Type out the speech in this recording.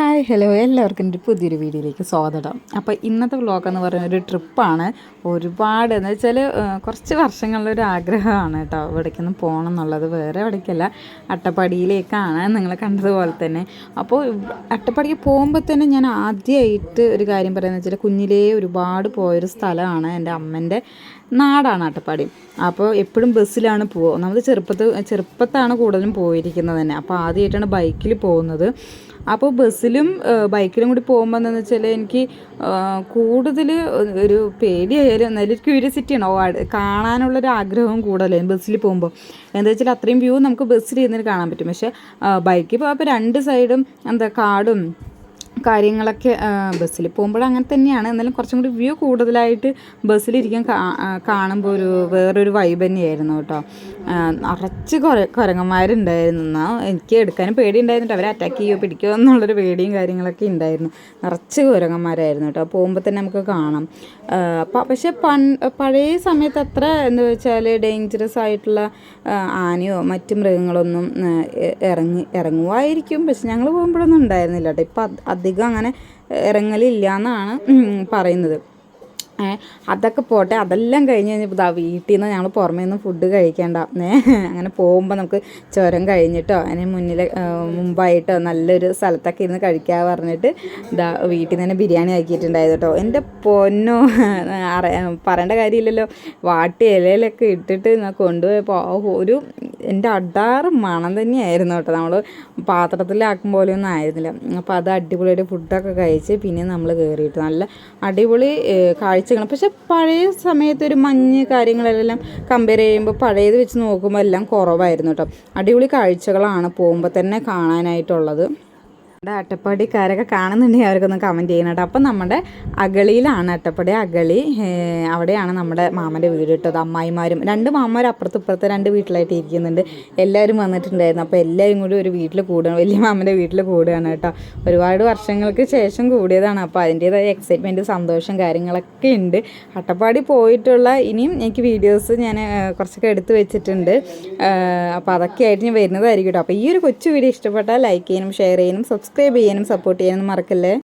Hi hello എല്ലാവർക്കും എന്റെ പുതിയൊരു വീഡിയോയിലേക്ക് സ്വാഗതം. അപ്പോൾ ഇന്നത്തെ വ്ളോഗ് എന്ന് പറയുന്ന ഒരു ട്രിപ്പാണ്. ഒരുപാട് എന്ന് വെച്ചാൽ കുറച്ച് വർഷങ്ങളുടെ ഒരു ആഗ്രഹമാണ് കേട്ടോ. ഇവിടേക്കൊന്നും പോകണം എന്നുള്ളത്. വേറെ എവിടേക്കല്ല അട്ടപ്പാടിയിലേക്കാണ് നിങ്ങൾ കണ്ടതുപോലെ തന്നെ. അപ്പോൾ അട്ടപ്പാടിക്ക് പോകുമ്പോൾ തന്നെ ഞാൻ ആദ്യമായിട്ട് ഒരു കാര്യം പറയുന്നത് വെച്ചാൽ കുഞ്ഞിലേ ഒരുപാട് പോയൊരു സ്ഥലമാണ് എന്റെ അമ്മന്റെ നാടാണ് അട്ടപ്പാടി. അപ്പോൾ എപ്പോഴും ബസ്സിലാണ് പോവുക. നമ്മൾ ചെറുപ്പത്ത് ചെറുപ്പത്താണ് കൂടുതലും പോയിരിക്കുന്നത് തന്നെ. അപ്പോൾ ആദ്യമായിട്ടാണ് ബൈക്കിൽ പോകുന്നത്. അപ്പോൾ ബസ്സിലും ബൈക്കിലും കൂടി പോകുമ്പോൾ എന്താണെന്ന് വെച്ചാൽ എനിക്ക് കൂടുതൽ ഒരു പേടിയായാലും എന്നാലും ക്യൂരിയസിറ്റി ആണ്. കാണാനുള്ളൊരു ആഗ്രഹവും കൂടുതലായി ബസ്സിൽ പോകുമ്പോൾ എന്താ വെച്ചാൽ അത്രയും വ്യൂ നമുക്ക് ബസ്സിൽ ഇരുന്നിട്ട് കാണാൻ പറ്റും. പക്ഷേ ബൈക്കിൽ പോകുമ്പോൾ രണ്ട് സൈഡും എന്താ കാടും കാര്യങ്ങളൊക്കെ ബസ്സിൽ പോകുമ്പോൾ അങ്ങനെ തന്നെയാണ്. എന്നാലും കുറച്ചും കൂടി വ്യൂ കൂടുതലായിട്ട് ബസ്സിലിരിക്കാൻ കാണുമ്പോൾ ഒരു വേറൊരു വൈബ് തന്നെയായിരുന്നു കേട്ടോ. നിറച്ച് കുര കുരങ്ങന്മാരുണ്ടായിരുന്നു. എന്നാൽ എനിക്ക് എടുക്കാനും പേടി ഉണ്ടായിരുന്നിട്ട് അവരെ അറ്റാക്ക് ചെയ്യുമോ പിടിക്കുമോ എന്നുള്ളൊരു പേടിയും കാര്യങ്ങളൊക്കെ ഉണ്ടായിരുന്നു. നിറച്ച് കുരങ്ങന്മാരായിരുന്നു കേട്ടോ. പോകുമ്പോൾ തന്നെ നമുക്ക് കാണാം. പക്ഷേ പൺ പഴയ സമയത്ത് അത്ര എന്താ വെച്ചാൽ ഡേഞ്ചറസ് ആയിട്ടുള്ള ആനയോ മറ്റു മൃഗങ്ങളൊന്നും ഇറങ്ങി ഇറങ്ങുമായിരിക്കും പക്ഷെ ഞങ്ങൾ പോകുമ്പോഴൊന്നും ഉണ്ടായിരുന്നില്ല കേട്ടോ. ഇപ്പം അധികം അങ്ങനെ ഇറങ്ങലില്ല എന്നാണ് പറയുന്നത്. അതൊക്കെ പോട്ടെ അതെല്ലാം കഴിഞ്ഞ് കഴിഞ്ഞപ്പോൾ ഇതാ വീട്ടിൽ നിന്ന് ഞങ്ങൾ പുറമേ നിന്ന് ഫുഡ് കഴിക്കേണ്ട അങ്ങനെ പോകുമ്പോൾ നമുക്ക് ചുരം കഴിഞ്ഞിട്ടോ അതിന് മുന്നിൽ മുമ്പായിട്ടോ നല്ലൊരു സ്ഥലത്തൊക്കെ ഇരുന്ന് കഴിക്കാൻ പറഞ്ഞിട്ട് ഇതാ വീട്ടിൽ നിന്ന് തന്നെ ബിരിയാണി ആക്കിയിട്ടുണ്ടായത് കേട്ടോ എന്റെ പൊന്നോ പറയേണ്ട കാര്യമില്ലല്ലോ. വാട്ടി ഇലയിലൊക്കെ ഇട്ടിട്ട് കൊണ്ടുപോയപ്പോൾ ഒരു എന്റെ അടാറ് മണം തന്നെയായിരുന്നു കേട്ടോ. നമ്മൾ പാത്രത്തിലാക്കും പോലെയൊന്നും ആയിരുന്നില്ല. അപ്പോൾ അത് അടിപൊളിയായിട്ട് ഫുഡൊക്കെ കഴിച്ച് പിന്നെ നമ്മൾ കയറിയിട്ട് നല്ല അടിപൊളി കാഴ്ചകൾ പക്ഷെ പഴയ സമയത്ത് ഒരു മഞ്ഞ് കാര്യങ്ങളെല്ലാം കമ്പയർ ചെയ്യുമ്പോൾ പഴയത് വെച്ച് നോക്കുമ്പോൾ എല്ലാം കുറവായിരുന്നു കേട്ടോ. അടിപൊളി കാഴ്ചകളാണ് പോകുമ്പോൾ തന്നെ കാണാനായിട്ടുള്ളത്. നമ്മുടെ അട്ടപ്പാടിക്കാരൊക്കെ കാണുന്നുണ്ടെങ്കിൽ അവർക്കൊന്ന് കമന്റ് ചെയ്യണം കേട്ടോ. അപ്പം നമ്മുടെ അഗളിയിലാണ് അട്ടപ്പാടി അഗളി. അവിടെയാണ് നമ്മുടെ മാമന്റെ വീട് ഇട്ടത് അമ്മായിമാരും രണ്ട് മാമാർ അപ്പുറത്ത് ഇപ്പുറത്ത് രണ്ട് വീട്ടിലായിട്ട് ഇരിക്കുന്നുണ്ട്. എല്ലാവരും വന്നിട്ടുണ്ടായിരുന്നു. അപ്പോൾ എല്ലാവരും കൂടി ഒരു വീട്ടിൽ കൂടുകയാണ്. വലിയ മാമന്റെ വീട്ടിൽ കൂടുകയാണ് കേട്ടോ. ഒരുപാട് വർഷങ്ങൾക്ക് ശേഷം കൂടിയതാണ്. അപ്പോൾ അതിന്റേതായ എക്സൈറ്റ്മെന്റ് സന്തോഷം കാര്യങ്ങളൊക്കെ ഉണ്ട്. അട്ടപ്പാടി പോയിട്ടുള്ള ഇനിയും എനിക്ക് വീഡിയോസ് ഞാൻ കുറച്ചൊക്കെ എടുത്ത് വെച്ചിട്ടുണ്ട്. അപ്പോൾ അതൊക്കെ ആയിട്ട് ഞാൻ വരുന്നതായിരിക്കും കേട്ടോ. അപ്പോൾ ഈ ഒരു കൊച്ചു വീഡിയോ ഇഷ്ടപ്പെട്ടാൽ ലൈക്ക് ചെയ്യാനും ഷെയർ ചെയ്യാനും സബ്സ്ക്രൈബ് ചെയ്യാനും സപ്പോർട്ട് ചെയ്യാനും മറക്കല്ലേ?